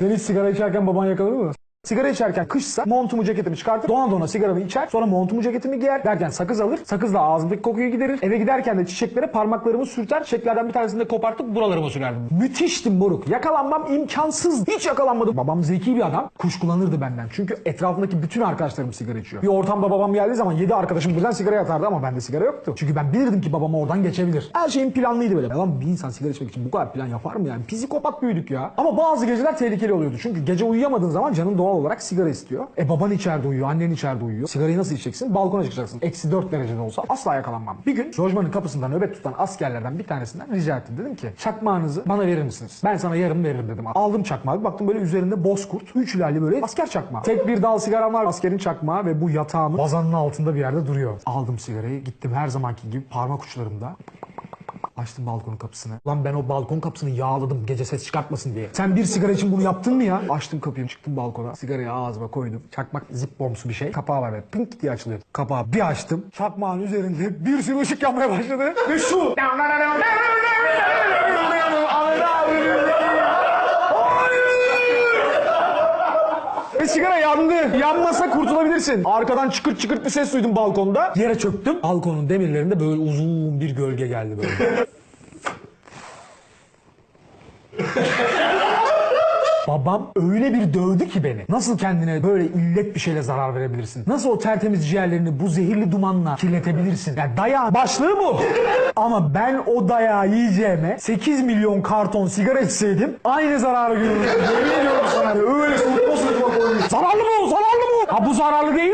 Sen hiç sigara içerken baban yakaladın mı? Sigara içerken kışsa montumu ceketimi çıkartır. Dona dona sigaramı içer. Sonra montumu ceketimi giyer. Derken sakız alır. Sakızla ağzımdaki kokuyu giderir. Eve giderken de çiçeklere parmaklarımı sürter. Çiçeklerden bir tanesini de kopartıp buralarıma sürerdim. Müthiştim moruk. Yakalanmam imkansız. Hiç yakalanmadım. Babam zeki bir adam. Kuşkulanırdı benden. Çünkü etrafındaki bütün arkadaşlarım sigara içiyor. Bir ortamda babam geldiği zaman 7 arkadaşım birden sigara yatardı ama bende sigara yoktu. Çünkü ben bilirdim ki babam oradan geçebilir. Her şeyin planlıydı böyle. Lan bir insan sigara içmek için bu kadar plan yapar mı yani? Psikopat büyüdük ya. Ama bazı geceler tehlikeli oluyordu. Çünkü gece uyuyamadığın zaman canın doğal olarak sigara istiyor. E baban içeride uyuyor, annen içeride uyuyor. Sigarayı nasıl içeceksin? Balkona çıkacaksın. Eksi 4 derecede olsa asla yakalanmam. Bir gün lojmanın kapısında nöbet tutan askerlerden bir tanesinden rica ettim. Dedim ki çakmağınızı bana verir misiniz? Ben sana yarın veririm dedim. Aldım çakmağı. Baktım böyle üzerinde bozkurt. Üç ilerli böyle asker çakmağı. Tek bir dal sigaram var. Askerin çakmağı ve bu yatağımın bazanın altında bir yerde duruyor. Aldım sigarayı. Gittim her zamanki gibi parmak uçlarımda. Açtım balkonun kapısını. Lan ben o balkon kapısını yağladım gece ses çıkartmasın diye. Sen bir sigara için bunu yaptın mı ya? Açtım kapıyı çıktım balkona. Sigarayı ağzıma koydum. Çakmak zip bombsu bir şey. Kapağı var böyle pink diye açılıyor. Kapağı bir açtım. Çakmağın üzerinde bir sürü ışık yanmaya başladı. Ve şu. Ve sigara yandı. Yanmasa kurtulabilirsin. Arkadan çıkırt çıkırt bir ses duydum balkonda. Yere çöktüm. Balkonun demirlerinde böyle uzun bir gölge geldi böyle. Babam öyle bir dövdü ki beni. Nasıl kendine böyle illet bir şeyle zarar verebilirsin? Nasıl o tertemiz ciğerlerini bu zehirli dumanla kirletebilirsin? Yani dayağın başlığı bu. Ama ben o dayağı yiyeceğime 8 milyon karton sigara içseydim aynı zararı görürdüm. Abu সার আলকে